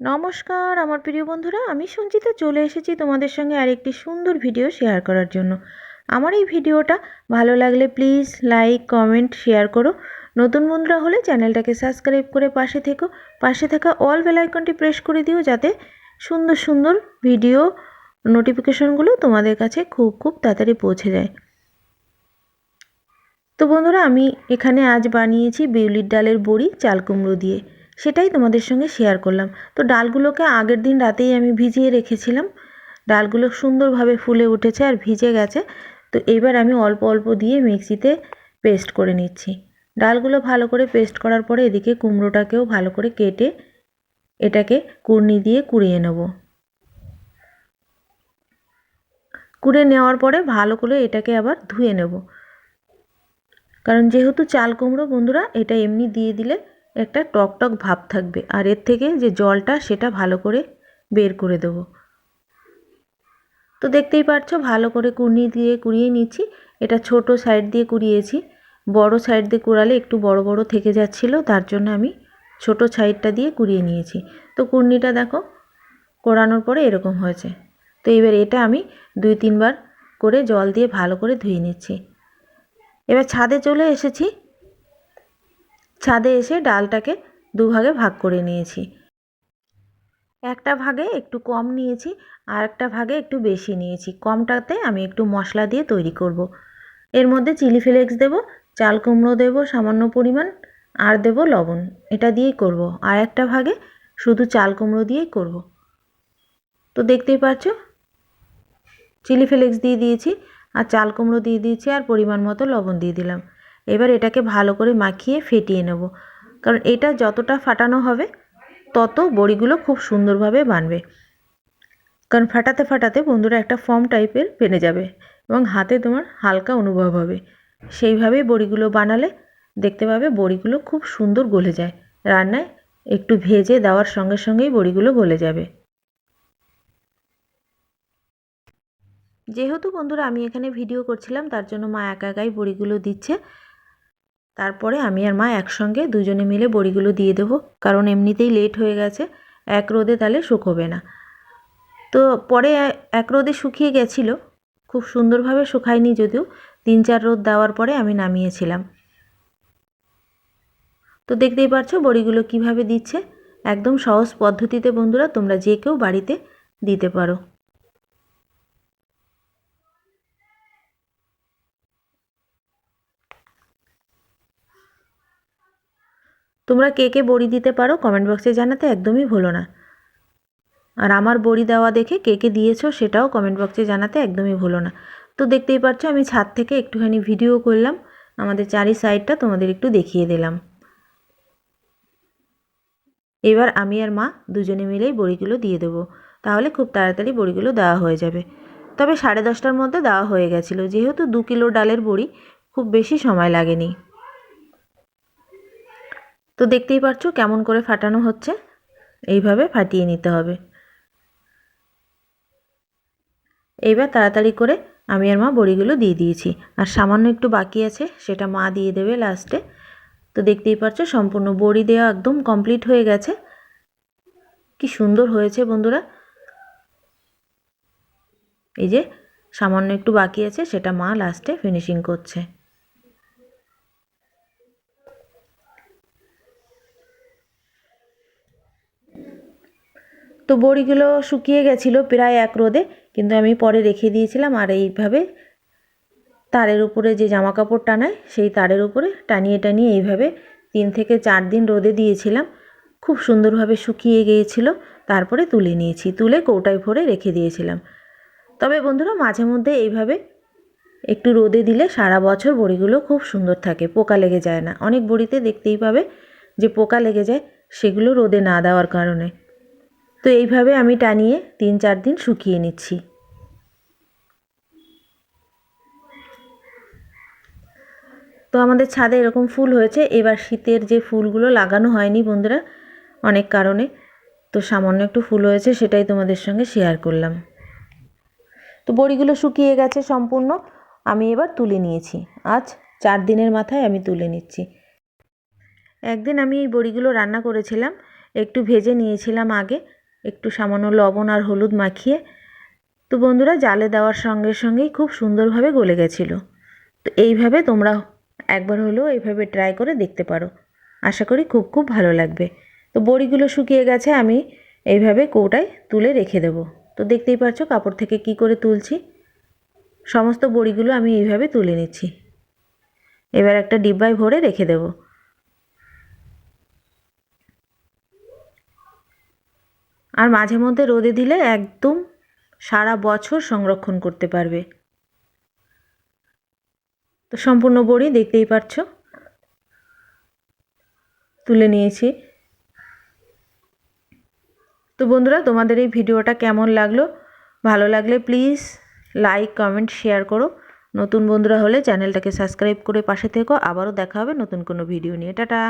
নমস্কার, আমার প্রিয় বন্ধুরা, আমি সঞ্চিতা, চলে এসেছি তোমাদের সঙ্গে আরেকটি সুন্দর ভিডিও শেয়ার করার জন্য। আমার এই ভিডিওটা ভালো লাগলে প্লিজ লাইক কমেন্ট শেয়ার করো। নতুন বন্ধুরা হলে চ্যানেলটাকে সাবস্ক্রাইব করে পাশে থেকো। পাশে থাকা অল বেল আইকনটি প্রেস করে দিও যাতে সুন্দর সুন্দর ভিডিও নোটিফিকেশনগুলো তোমাদের কাছে খুব খুব তাড়াতাড়ি পৌঁছে যায়। তো বন্ধুরা, আমি এখানে আজ বানিয়েছি বিউলির ডালের বড়ি, চাল কুমড়ো দিয়ে। সেটাই তোমাদের সঙ্গে শেয়ার করলাম। তো ডালগুলোকে আগের দিন রাতেই আমি ভিজিয়ে রেখেছিলাম। ডালগুলো সুন্দরভাবে ফুলে উঠেছে আর ভিজে গেছে। তো এবার আমি অল্প অল্প দিয়ে মিক্সিতে পেস্ট করে নিচ্ছি। ডালগুলো ভালো করে পেস্ট করার পরে এদিকে কুমড়োটাকেও ভালো করে কেটে এটাকে কুড়নি দিয়ে কুড়িয়ে নেব। কুড়ে নেওয়ার পরে ভালো করে এটাকে আবার ধুয়ে নেব। কারণ যেহেতু চাল কুমড়ো বন্ধুরা, এটা এমনি দিয়ে দিলে একটা টক টক ভাব থাকবে আর এর থেকে যে জলটা সেটা ভালো করে বের করে দেব। তো দেখতেই পারছ ভালো করে কুড়নি দিয়ে কুড়িয়ে নিচ্ছি। এটা ছোট সাইড দিয়ে কুড়িয়েছি। বড় সাইড দিয়ে কুড়ালে একটু বড় বড় থেকে যাচ্ছিল, তার জন্য আমি ছোট সাইডটা দিয়ে কুড়িয়ে নিয়েছি। তো কুড়নিটা দেখো কোড়ানোর পরে এরকম হয়েছে। তো এবার এটা আমি দুই তিনবার করে জল দিয়ে ভালো করে ধুয়ে নিচ্ছি। এবার ছাদে চলে এসেছি। ছাদে এসে ডালটাকে দুভাগে ভাগ করে নিয়েছি একটা ভাগে একটু কম নিয়েছি আর একটা ভাগে একটু বেশি নিয়েছি কমটাতে আমি একটু মশলা দিয়ে তৈরি করব। এর মধ্যে চিলি ফ্লেক্স দেবো, চাল কুমড়ো দেবো, সামান্য পরিমাণ আর দেব লবণ এটা দিয়েই করব। আর একটা ভাগে শুধু চাল কুমড়ো দিয়েই করব। তো দেখতেই পাচ্ছ, চিলি ফ্লেক্স দিয়ে দিয়েছি আর চাল কুমড়ো দিয়ে দিয়েছি আর পরিমাণ মতো লবণ দিয়ে দিলাম এবার এটাকে ভালো করে মাখিয়ে ফেটিয়ে নেব। কারণ এটা যতটা ফাটানো হবে, তত বড়িগুলো খুব সুন্দরভাবে বানবে। কারণ ফাটাতে ফাটাতে বন্ধুরা একটা ফর্ম টাইপের বেনে যাবে এবং হাতে তোমার হালকা অনুভব হবে। সেইভাবেই বড়িগুলো বানালে দেখতে পাবে বড়িগুলো খুব সুন্দর গলে যায়। রান্নায় একটু ভেজে দেওয়ার সঙ্গে সঙ্গেই বড়িগুলো গলে যাবে। যেহেতু বন্ধুরা আমি এখানে ভিডিও করছিলাম, তার জন্য মা একা একাই বড়িগুলো দিচ্ছে। তারপরে আমি আর মা একসঙ্গে দুজনে মিলে বড়িগুলো দিয়ে দেবো, কারণ এমনিতেই লেট হয়ে গেছে, এক রোদে তাহলে শুকোবে না। তো পরে এক রোদে শুকিয়ে গেছিল, খুব সুন্দরভাবে শুকায়নি যদিও, তিন চার রোদ দেওয়ার পরে আমি নামিয়েছিলাম। তো দেখতেই পারছ বড়িগুলো কীভাবে দিচ্ছে? একদম সহজ পদ্ধতিতে বন্ধুরা, তোমরা যে কেউ বাড়িতে দিতে পারো। তোমরা কে কে বড়ি দিতে পারো কমেন্ট বক্সে জানাতে একদমই ভুলো না। আর আমার বড়ি দেওয়া দেখে কে কে দিয়েছ সেটাও কমেন্ট বক্সে জানাতে একদমই ভুলো না। তো দেখতেই পাচ্ছ আমি ছাদ থেকে একটুখানি ভিডিও করলাম, আমাদের চারি সাইডটা তোমাদের একটু দেখিয়ে দিলাম। এবার আমি আর মা দুজনে মিলেই বড়িগুলো দিয়ে দেবো, তাহলে খুব তাড়াতাড়ি বড়িগুলো দেওয়া হয়ে যাবে। তবে সাড়ে দশটার মধ্যে দেওয়া হয়ে গেছিল, যেহেতু দু কিলো ডালের বড়ি খুব বেশি সময় লাগেনি। তো দেখতেই পাচ্ছ কেমন করে ফাটানো হচ্ছে। এইভাবে ফাটিয়ে নিতে হবে। এইবার তাড়াতাড়ি করে আমি আর মা বড়িগুলো দিয়ে দিয়েছি। আর সামান্য একটু বাকি আছে, সেটা মা দিয়ে দেবে লাস্টে তো দেখতেই পাচ্ছ সম্পূর্ণ বড়ি দেওয়া একদম কমপ্লিট হয়ে গেছে। কি সুন্দর হয়েছে বন্ধুরা। এই যে সামান্য একটু বাকি আছে, সেটা মা লাস্টে ফিনিশিং করছে। তো বড়িগুলো শুকিয়ে গেছিল প্রায় এক রোদে, কিন্তু আমি পরে রেখে দিয়েছিলাম আর এইভাবে তারের উপরে যে জামা কাপড় টানায়, সেই তারের উপরে টানিয়ে টানিয়ে এইভাবে তিন থেকে চার দিন রোদে দিয়েছিলাম। খুব সুন্দরভাবে শুকিয়ে গিয়েছিল, তারপরে তুলে নিয়েছি, তুলে কৌটায় ভরে রেখে দিয়েছিলাম। তবে বন্ধুরা, মাঝে মধ্যে এইভাবে একটু রোদে দিলে সারা বছর বড়িগুলো খুব সুন্দর থাকে, পোকা লেগে যায় না। অনেক বড়িতে দেখতেই পাবে যে পোকা লেগে যায়, সেগুলো রোদে না দেওয়ার কারণে। তো এইভাবে আমি টানিয়ে তিন চার দিন শুকিয়ে নিচ্ছি। তো আমাদের ছাদে এরকম ফুল হয়েছে, এবার শীতের যে ফুলগুলো লাগানো হয়নি বন্ধুরা, অনেক কারণে, তো সামান্য একটু ফুল হয়েছে সেটাই তোমাদের সঙ্গে শেয়ার করলাম। তো বড়িগুলো শুকিয়ে গেছে সম্পূর্ণ, আমি এবার তুলে নিয়েছি। আজ চার দিনের মাথায় আমি তুলে নিচ্ছি। একদিন আমি এই বড়িগুলো রান্না করেছিলাম, একটু ভেজে নিয়েছিলাম আগে একটু সামান্য লবণ আর হলুদ মাখিয়ে, তো বন্ধুরা জালে দেওয়ার সঙ্গে সঙ্গেই খুব সুন্দরভাবে গলে গেছিল। তো এইভাবে তোমরা একবার হলেও এইভাবে ট্রাই করে দেখতে পারো। আশা করি খুব খুব ভালো লাগবে। তো বড়িগুলো শুকিয়ে গেছে, আমি এইভাবে কৌটায় তুলে রেখে দেবো। তো দেখতেই পাচ্ছ কাপড় থেকে কি করে তুলছি? সমস্ত বড়িগুলো আমি এইভাবে তুলে নিচ্ছি। এবার একটা ডিব্বায় ভরে রেখে দেব। আর মাঝে মধ্যে রোদে দিলে একদম সারা বছর সংরক্ষণ করতে পারবে। তো সম্পূর্ণ বড়ি দেখতেই পাচ্ছ তুলে নিয়েছি। তো বন্ধুরা, তোমাদের এই ভিডিওটা কেমন লাগল? ভালো লাগলে প্লিজ লাইক, কমেন্ট, শেয়ার করো। নতুন বন্ধুরা হলে চ্যানেলটাকে সাবস্ক্রাইব করে পাশে থেকো। আবারও দেখা হবে নতুন কোনো ভিডিও নিয়ে। টাটা!